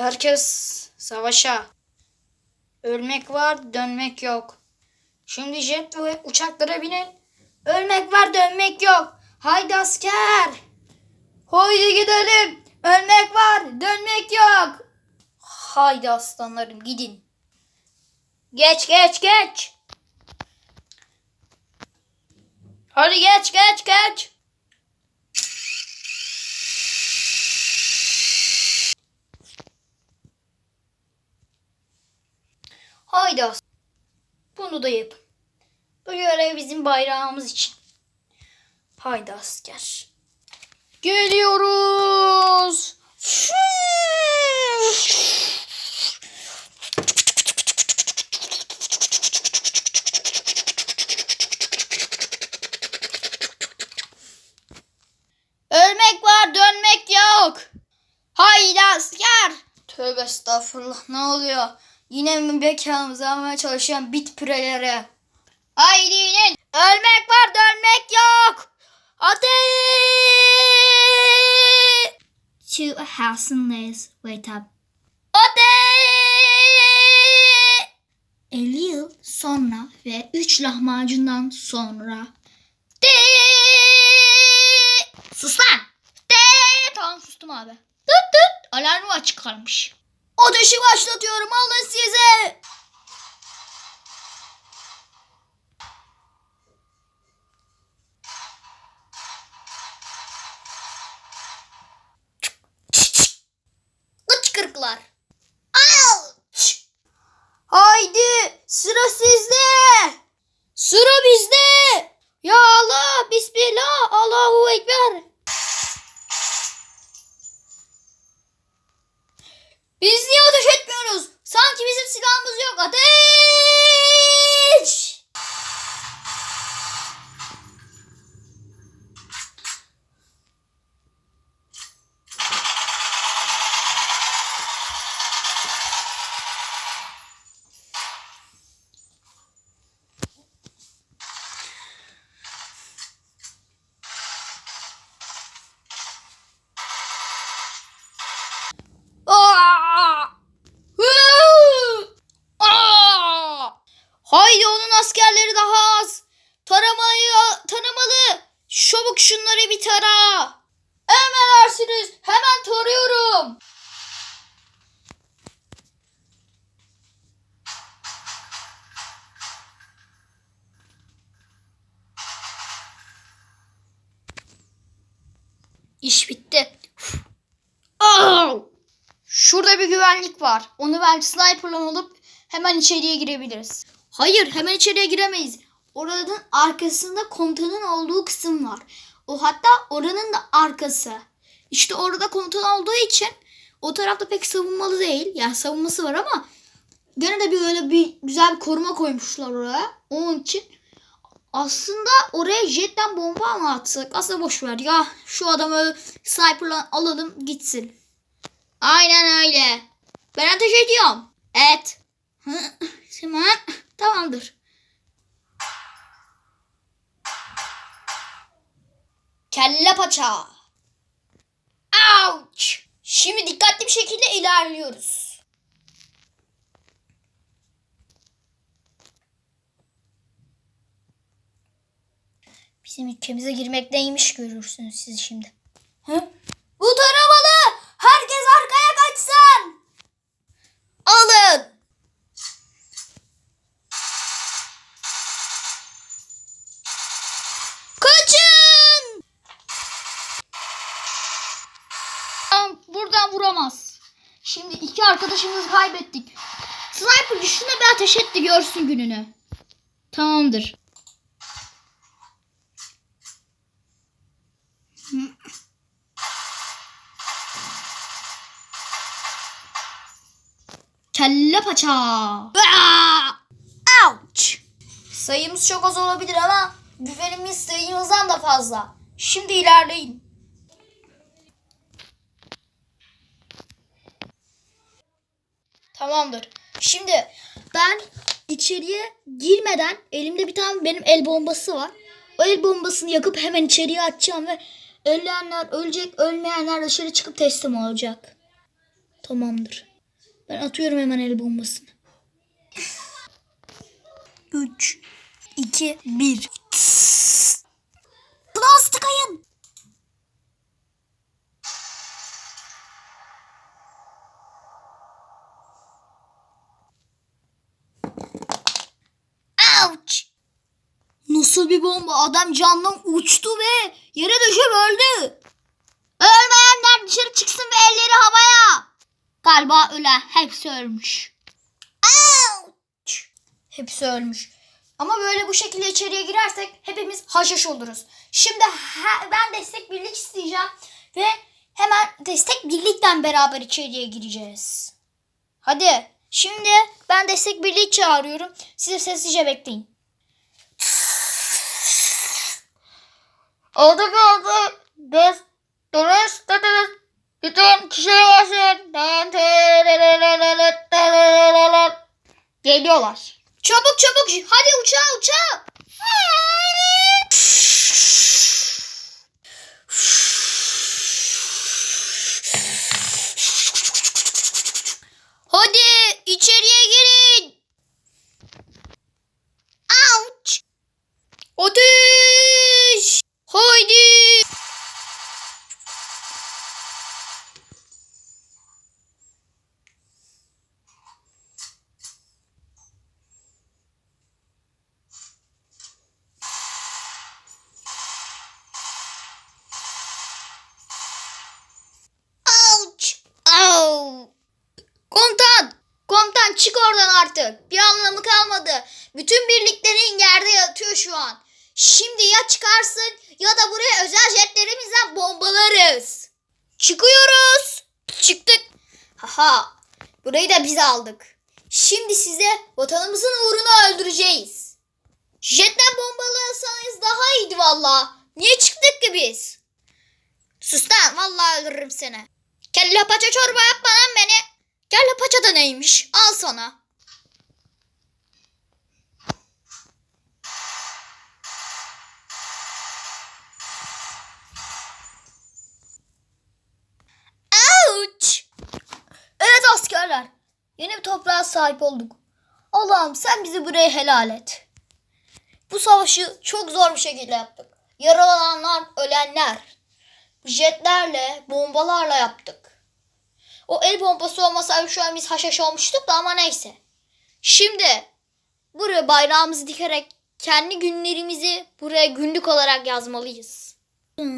Herkes savaşa. Ölmek var, dönmek yok. Şimdi jet ve uçaklara binin. Ölmek var, dönmek yok. Haydi asker. Haydi gidelim. Ölmek var, dönmek yok. Haydi aslanlarım gidin. Geç geç geç. Hadi geç geç geç. Haydi as- Yapın. Bu görev bizim bayrağımız için. Haydi asker. Geliyoruz. Ölmek var, dönmek yok. Haydi asker. Tövbe estağfurullah ne oluyor? Yine mekanımızı almaya çalışan bit püreleri? Haydi inin. Ölmek var, dönmek yok. Ateş! Two thousand days wait up. Ateş! 50 yıl sonra ve 3 lahmacundan sonra. De! Ateşi başlatıyorum alın size. Kıçkırıklar. Ouch! Haydi sıra sizde. Sıra bizde. Ya Allah bismillah Allahu ekber. Biz niye ateş etmiyoruz? Sanki bizim silahımız yok. Ateş! Aa! Hıı! Aa! Haydi onun askerleri daha az. Taramayı tanımalı. Şunları bir tara. Emredersiniz. Hemen tarıyorum. İş bitti. Şurada bir güvenlik var. Onu belki sniper'la alıp hemen içeriye girebiliriz. Hayır hemen içeriye giremeyiz. Oranın arkasında komutanın olduğu kısım var. O hatta oranın da arkası. İşte orada komutan olduğu için o tarafta pek savunmalı değil. Yani savunması var ama gene de bir öyle bir güzel bir koruma koymuşlar oraya. Onun için aslında oraya jetten bomba mı atsak? Aslında boş ver ya. Şu adamı sniper'la alalım gitsin. Aynen öyle. Ben ateş ediyorum. Et. Hı, Tamam. Tamamdır. Kelle paça. Ouch. Şimdi dikkatli bir şekilde ilerliyoruz. Bizim ülkemize girmek neymiş görürsünüz siz şimdi. Hı? Bu taramalı. Herkes arkaya kaçsın. Alın. Vuramaz. Şimdi iki arkadaşımızı kaybettik. Sniper şuna bir ateş etti görsün gününü. Tamamdır. Kelle paça. Ouch. Sayımız çok az olabilir ama büfelimiz sayımızdan da fazla. Şimdi ilerleyin. Tamamdır. Şimdi ben içeriye girmeden elimde bir tane benim el bombası var. O el bombasını yakıp hemen içeriye atacağım ve ölenler ölecek, ölmeyenler dışarı çıkıp teslim olacak. Tamamdır. Ben atıyorum hemen el bombasını. 3, 2, 1. Klas tıkayın. Ouch! Nasıl bir bomba? Adam camdan uçtu ve yere düşüp öldü. Ölmeyenler dışarı çıksın ve elleri havaya. Galiba ölen hepsi ölmüş. Ouch! Hepsi ölmüş. Ama böyle bu şekilde içeriye girersek hepimiz haşhaş oluruz. Şimdi ben destek birlik isteyeceğim ve hemen destek birlikten beraber içeriye gireceğiz. Hadi. Şimdi ben destek birliği çağırıyorum. Siz sessizce bekleyin. Oldu oldu. Des, dönüş, dönüş. Bütün kişiye basın. Geliyorlar. Çabuk çabuk. Hadi uçağa uçağa. Hadi içeriye çık oradan artık. Bir anlamı kalmadı. Bütün birliklerin yerde yatıyor şu an. Şimdi ya çıkarsın ya da buraya özel jetlerimizden bombalarız. Çıkıyoruz. Çıktık. Haha. Burayı da biz aldık. Şimdi size vatanımızın uğruna öldüreceğiz. Jetle bombalasanız daha iyiydi valla. Niye çıktık ki biz? Sus lan vallahi öldürürüm seni. Kelle paça çorba yapma lan beni. Kelle paça da neymiş? Al sana. Ouch! Evet askerler. Yeni bir toprağa sahip olduk. Allah'ım sen bizi buraya helal et. Bu savaşı çok zor bir şekilde yaptık. Yaralananlar, ölenler. Jetlerle, bombalarla yaptık. O el bombası olmasaydı şu an biz haşhaş olmuştuk da ama neyse. Şimdi buraya bayrağımızı dikerek kendi günlerimizi buraya günlük olarak yazmalıyız.